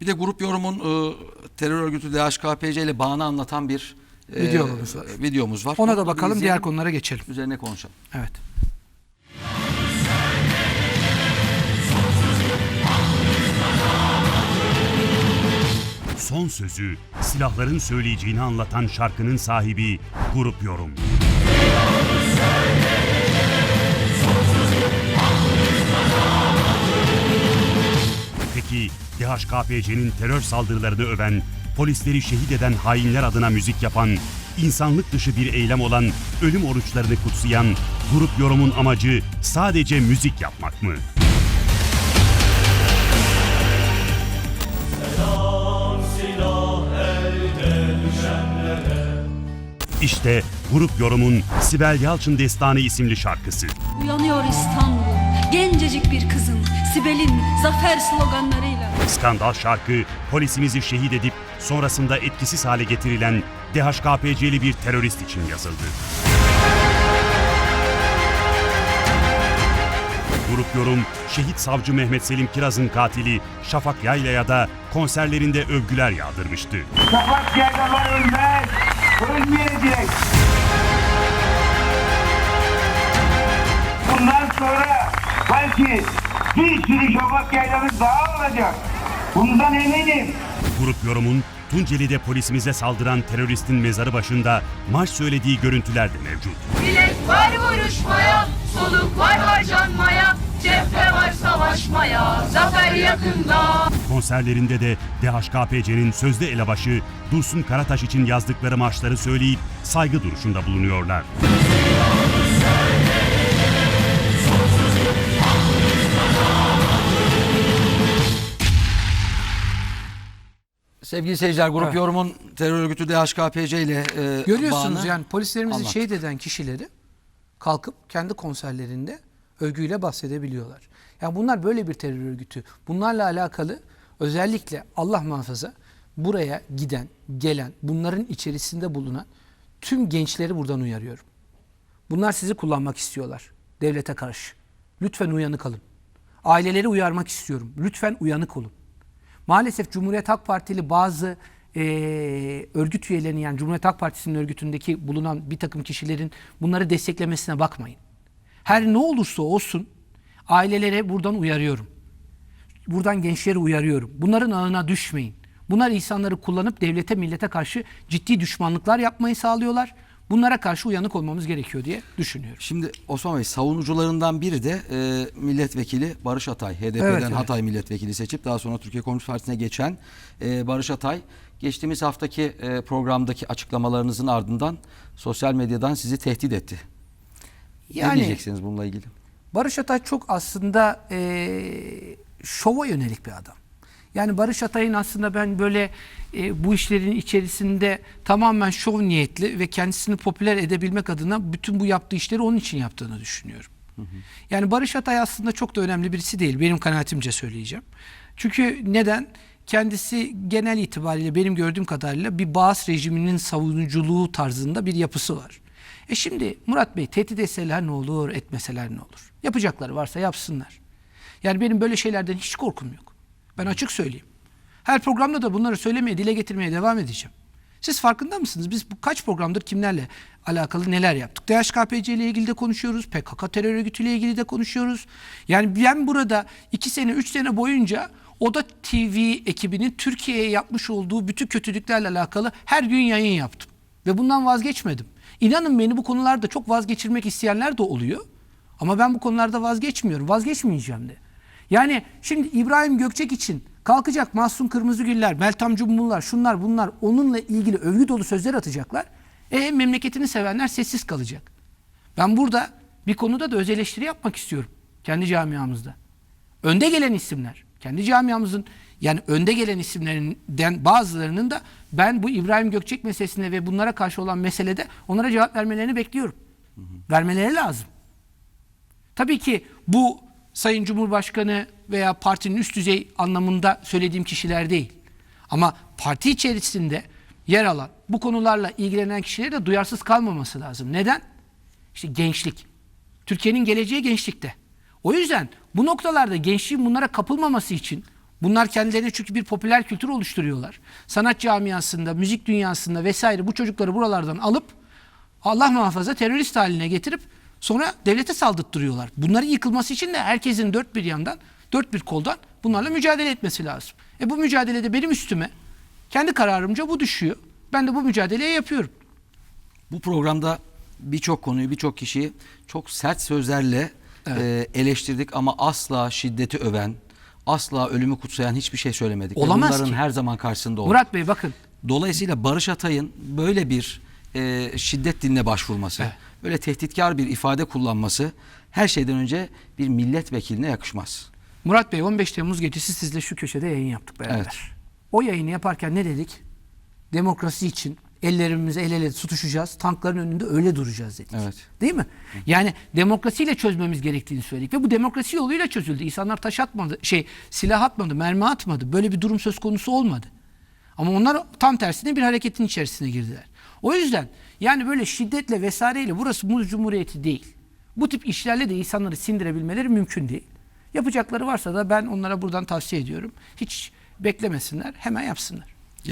Bir de grup yorumun e, terör örgütü DHKPC ile bağını anlatan bir e, Videomuz var. videomuz var. Ona da bakalım diğer konulara geçelim. Üzerine konuşalım. Evet. Son sözü silahların söyleyeceğini anlatan şarkının sahibi Grup Yorum. DHKPC'nin terör saldırılarını öven, polisleri şehit eden hainler adına müzik yapan, insanlık dışı bir eylem olan ölüm oruçlarını kutsayan Grup Yorum'un amacı sadece müzik yapmak mı? İşte Grup Yorum'un Sibel Yalçın Destanı isimli şarkısı. Uyanıyor İstanbul, gencecik bir kızın, Sibel'in zafer sloganlarıyla. Skandal şarkı polisimizi şehit edip sonrasında etkisiz hale getirilen DHKPC'li bir terörist için yazıldı. Grup Yorum, şehit savcı Mehmet Selim Kiraz'ın katili Şafak Yayla'ya da konserlerinde övgüler yağdırmıştı. Kapat yaylalar ölmez. Ölmeyecek. Belki bir sürü şafak yaylamız daha olacak. Bundan eminim. Grup Yorum'un Tunceli'de polisimize saldıran teröristin mezarı başında marş söylediği görüntüler de mevcut. Bilek var vuruşmaya, soluk var harcanmaya, cephe var savaşmaya, zafer yakında. Konserlerinde de DHKPC'nin sözde elebaşı Dursun Karataş için yazdıkları marşları söyleyip saygı duruşunda bulunuyorlar. Sevgili seyirciler grup Evet. yorumun terör örgütü DHKPC ile e, Görüyorsunuz bağını yani polislerimizi anlat. şehit eden kişileri kalkıp kendi konserlerinde övgüyle bahsedebiliyorlar. Yani bunlar böyle bir terör örgütü. Bunlarla alakalı özellikle Allah muhafaza buraya giden, gelen, bunların içerisinde bulunan tüm gençleri buradan uyarıyorum. Bunlar sizi kullanmak istiyorlar devlete karşı. Lütfen uyanık alın. Aileleri uyarmak istiyorum. Lütfen uyanık olun. Maalesef Cumhuriyet Halk Partili bazı eee, örgüt üyelerinin yani Cumhuriyet Halk Partisi'nin örgütündeki bulunan bir takım kişilerin bunları desteklemesine bakmayın. Her ne olursa olsun ailelere buradan uyarıyorum. Buradan gençleri uyarıyorum. Bunların ağına düşmeyin. Bunlar insanları kullanıp devlete millete karşı ciddi düşmanlıklar yapmayı sağlıyorlar. Bunlara karşı uyanık olmamız gerekiyor diye düşünüyorum. Şimdi Osman Bey savunucularından biri de e, milletvekili Barış Atay. HDP'den Evet, evet. Hatay milletvekili seçip daha sonra Türkiye Komünist Partisi'ne geçen e, Barış Atay. Geçtiğimiz haftaki e, programdaki açıklamalarınızın ardından sosyal medyadan sizi tehdit etti. ne Yani diyeceksiniz bununla ilgili? Barış Atay çok aslında eee şova yönelik bir adam. Yani Barış Atay'ın aslında ben böyle e, bu işlerin içerisinde tamamen şov niyetli ve kendisini popüler edebilmek adına bütün bu yaptığı işleri onun için yaptığını düşünüyorum. Yani Barış Atay aslında çok da önemli birisi değil. Benim kanaatimce söyleyeceğim. Çünkü neden? Kendisi genel itibariyle benim gördüğüm kadarıyla bir Bağız rejiminin savunuculuğu tarzında bir yapısı var. E şimdi Murat Bey tehdit etseler ne olur, etmeseler ne olur? Yapacakları varsa yapsınlar. Yani benim böyle şeylerden hiç korkum yok. Ben açık söyleyeyim. Her programda da bunları söylemeye, dile getirmeye devam edeceğim. Siz farkında mısınız? Biz bu kaç programdır kimlerle alakalı neler yaptık? DHKPC ile ilgili de konuşuyoruz. PKK terör örgütüyle ilgili de konuşuyoruz. Yani ben burada iki sene, üç sene boyunca Oda TV ekibinin Türkiye'ye yapmış olduğu bütün kötülüklerle alakalı her gün yayın yaptım. Ve bundan vazgeçmedim. İnanın beni bu konularda çok vazgeçirmek isteyenler de oluyor. Ama ben bu konularda vazgeçmiyorum. Vazgeçmeyeceğim de. Yani şimdi İbrahim Gökçek için kalkacak Mahsun Kırmızıgüller, Meltem Cumbullar, şunlar bunlar onunla ilgili övgü dolu sözler atacaklar. E memleketini sevenler sessiz kalacak. Ben burada bir konuda da öz eleştiri yapmak istiyorum. Kendi camiamızda. Önde gelen isimler, kendi camiamızın yani önde gelen isimlerinden bazılarının da ben bu İbrahim Gökçek meselesine ve bunlara karşı olan meselede onlara cevap vermelerini bekliyorum. Vermeleri lazım. Tabii ki bu Sayın Cumhurbaşkanı veya partinin üst düzey anlamında söylediğim kişiler değil. Ama parti içerisinde yer alan bu konularla ilgilenen kişilerin de duyarsız kalmaması lazım. Neden? İşte gençlik. Türkiye'nin geleceği gençlikte. O yüzden bu noktalarda gençliğin bunlara kapılmaması için Bunlar kendilerine çünkü bir popüler kültür oluşturuyorlar. Sanat camiasında, müzik dünyasında vesaire bu çocukları buralardan alıp Allah muhafaza terörist haline getirip sonra devlete saldırttırıyorlar. Bunların yıkılması için de herkesin dört bir yandan, dört bir koldan bunlarla mücadele etmesi lazım. E bu mücadelede benim üstüme kendi kararımca bu düşüyor. Ben de bu mücadeleyi yapıyorum. Bu programda birçok konuyu, birçok kişiyi çok sert sözlerle e, eleştirdik ama asla şiddeti öven, asla ölümü kutsayan hiçbir şey söylemedik. Olamaz Bunların ki. her zaman karşısında olduk. Murat Bey bakın Dolayısıyla Barış Atay'ın böyle bir e, şiddet diline başvurması, Evet. Böyle tehditkar bir ifade kullanması her şeyden önce bir milletvekiline yakışmaz. Murat Bey 15 Temmuz gecesi sizle şu köşede yayın yaptık beraber. Evet. O yayını yaparken ne dedik? Demokrasi için ellerimizi el ele tutuşacağız. Tankların önünde öyle duracağız dedik. Evet. Değil mi? Yani demokrasiyle çözmemiz gerektiğini söyledik ve bu demokrasi yoluyla çözüldü. İnsanlar taş atmadı, şey silah atmadı, mermi atmadı. Böyle bir durum söz konusu olmadı. Ama onlar tam tersine bir hareketin içerisine girdiler. O yüzden yani böyle şiddetle vesaireyle burası Muz Cumhuriyeti değil. Bu tip işlerle de insanları sindirebilmeleri mümkün değil. Yapacakları varsa da ben onlara buradan tavsiye ediyorum. Hiç beklemesinler, hemen yapsınlar.